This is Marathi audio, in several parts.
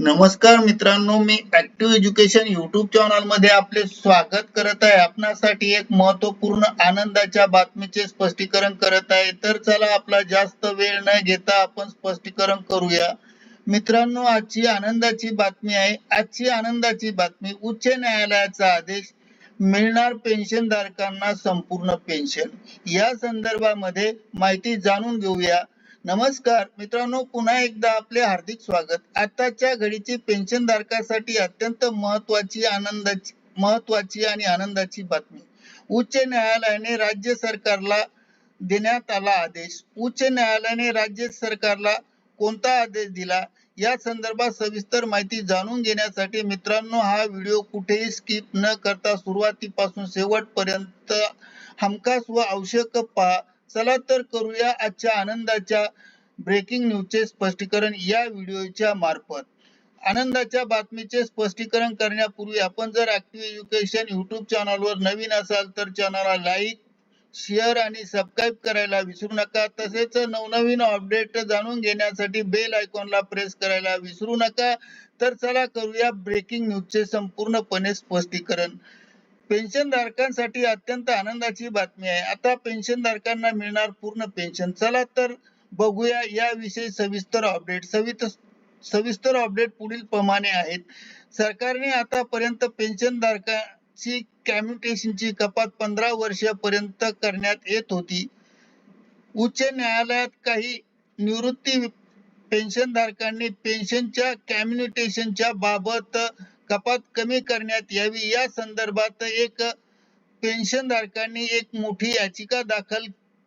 नमस्कार मित्रांनो मी ऍक्टिव्ह एज्युकेशन युट्यूब चॅनलमध्ये आपले स्वागत करत आहे. आपणासाठी एक महत्त्वपूर्ण आनंदाच्या बातमीचे स्पष्टीकरण करत आहे. तर चला आपला जास्त वेळ न घेता आपण स्पष्टीकरण करूया. मित्रांनो आजची आनंदाची बातमी आहे. आजची आनंदाची बातमी उच्च न्यायालयाचा आदेश मिळणार पेन्शन धारकांना संपूर्ण पेन्शन. या संदर्भामध्ये माहिती जाणून घेऊया. नमस्कार मित्रांनो पुन्हा एकदा आपले हार्दिक स्वागत. आताच्या घडीची पेन्शन धारकासाठी अत्यंत महत्वाची आनंदाची महत्वाची आणि आनंदाची बातमी. उच्च न्यायालयाने राज्य सरकारला देण्यात आला आदेश. उच्च न्यायालयाने राज्य सरकारला कोणता आदेश दिला? या संदर्भात सविस्तर माहिती जाणून घेण्यासाठी मित्रांनो हा व्हिडिओ कुठेही स्किप न करता सुरुवातीपासून शेवटपर्यंत हमखास व आवश्यक पहा. चला तर करूया आजच्या आनंदाच्या ब्रेकिंग न्यूजचे स्पष्टीकरण या व्हिडिओच्या मार्फत. आनंदाच्या बातमीचे स्पष्टीकरण करण्यापूर्वी आपण जर ऍक्टिव्ह एज्युकेशन युट्यूब चॅनलवर नवीन असाल तर चॅनलला लाईक शेअर आणि सबस्क्राईब करायला विसरू नका. तसेच नवनवीन अपडेट जाणून घेण्यासाठी बेल आयकॉनला प्रेस करायला विसरू नका. तर चला करूया ब्रेकिंग न्यूजचे संपूर्णपणे स्पष्टीकरण. पेन्शन धारकांसाठी अत्यंत आनंदाची बातमी आहे. आता पेन्शन धारकांना मिळणार पूर्ण पेन्शन. चला तर बघूया याविषयी सविस्तर अपडेट सविस्तर सविस्तर अपडेट पुढील प्रमाणे आहेत. सरकारने आतापर्यंत पेन्शन धारकांची कॅम्युटेशनची कपात पंधरा वर्षापर्यंत करण्यात येत होती. उच्च न्यायालयात काही निवृत्ती पेन्शन धारकांनी पेन्शनच्या कॅम्युनिटेशनच्या बाबत कपात कमी करण्यात यावी. या संदर्भात एक पेन्शन धारकांनी एक मोठी याचिका दाखल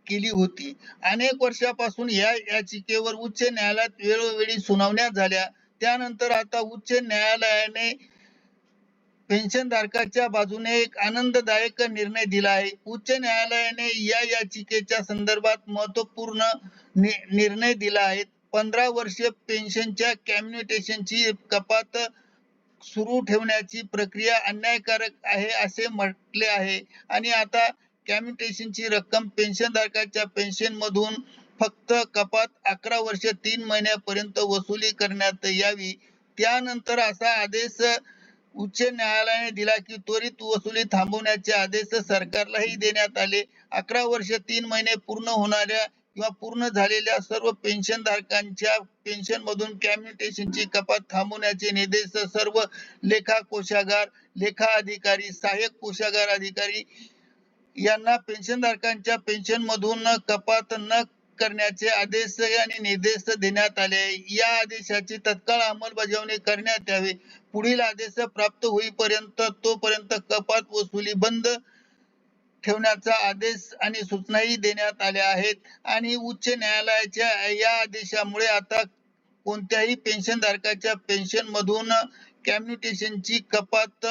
केली होती. अनेक वर्षापासून या याचिकेवर उच्च न्यायालयात वेळोवेळी सुनावण्या झाल्या. त्यानंतर आता उच्च न्यायालयाने पेन्शन धारकाच्या बाजूने एक आनंददायक निर्णय दिला आहे. उच्च न्यायालयाने या याचिकेच्या संदर्भात महत्त्वपूर्ण निर्णय दिला आहे. पंधरा वर्ष पेन्शनच्या कॅम्युनिटेशनची कपात सुरू ठेवण्याची प्रक्रिया अन्यायकारक आहे असे म्हटले आहे. आणि आता कॅम्युटेशनची रक्कम पेन्शन धारकाच्या पेन्शन मधून फक्त कपात अकरा वर्ष तीन महिन्यापर्यंत वसुली करण्यात यावी. त्यानंतर असा आदेश उच्च न्यायालयाने दिला की त्वरित वसुली थांबवण्याचे आदेश सरकारलाही देण्यात आले. अकरा वर्ष तीन महिने पूर्ण होणाऱ्या किंवा पूर्ण झालेल्या सर्व पेन्शन धारकांच्या पेन्शन मधून कॅम्युटेशनची कपात थांबवण्याचे निर्देश सर्व लेखा कोशागार लेखा अधिकारी सहाय्यक कोशागार अधिकारी यांना पेन्शन धारकांच्या पेन्शन मधून कपात न करण्याचे आदेश आणि निर्देश देण्यात आले. या आदेशाची तत्काळ अंमलबजावणी करण्यात यावी. पुढील आदेश प्राप्त होईपर्यंत तोपर्यंत कपात वसुली बंद ठेवण्याचा आदेश आणि सूचनाही देण्यात आल्या आहेत. आणि उच्च न्यायालयाच्या या आदेशामुळे आता कोणत्याही पेन्शन धारकाच्या पेन्शन मधून कॅम्युटेशनची कपात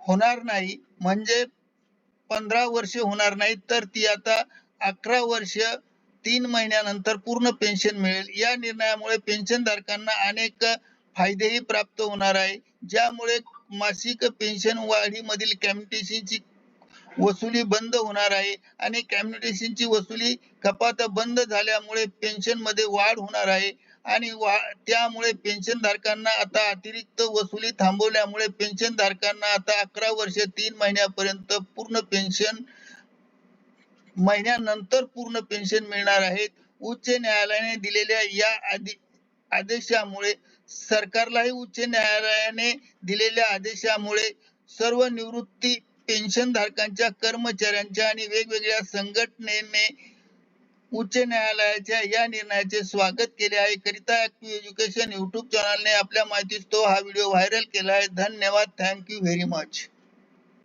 होणार नाही. म्हणजे पंधरा वर्ष होणार नाही तर ती आता अकरा वर्ष तीन महिन्यानंतर पूर्ण पेन्शन मिळेल. या निर्णयामुळे पेन्शन धारकांना अनेक फायदेही प्राप्त होणार आहे. ज्यामुळे मासिक पेन्शन वाढीमधील कॅम्युटेशनची वसुली बंद होणार आहे. आणि कॅम्युटेशनची वसुली कपात बंद झाल्यामुळे पेन्शनमध्ये वाढ होणार आहे. आणि त्यामुळे पेन्शन धारकांना आता अतिरिक्त वसुली थांबवल्यामुळे पेन्शन धारकांना आता अकरा वर्ष तीन महिन्यापर्यंत पूर्ण पेन्शन महिन्यानंतर पूर्ण पेन्शन मिळणार आहेत. उच्च न्यायालयाने दिलेल्या या आदेशामुळे सरकारलाही उच्च न्यायालयाने दिलेल्या आदेशामुळे सर्व निवृत्ती पेन्शन धारकांच्या कर्मचाऱ्यांच्या आणि वेगवेगळ्या संघटनेने उच्च न्यायालयाच्या या निर्णयाचे स्वागत केले आहे. करिता ऍक्टिव्ह एज्युकेशन युट्यूब चॅनलने आपल्या माहितीस तो हा व्हिडिओ व्हायरल केला आहे. धन्यवाद. Thank you very much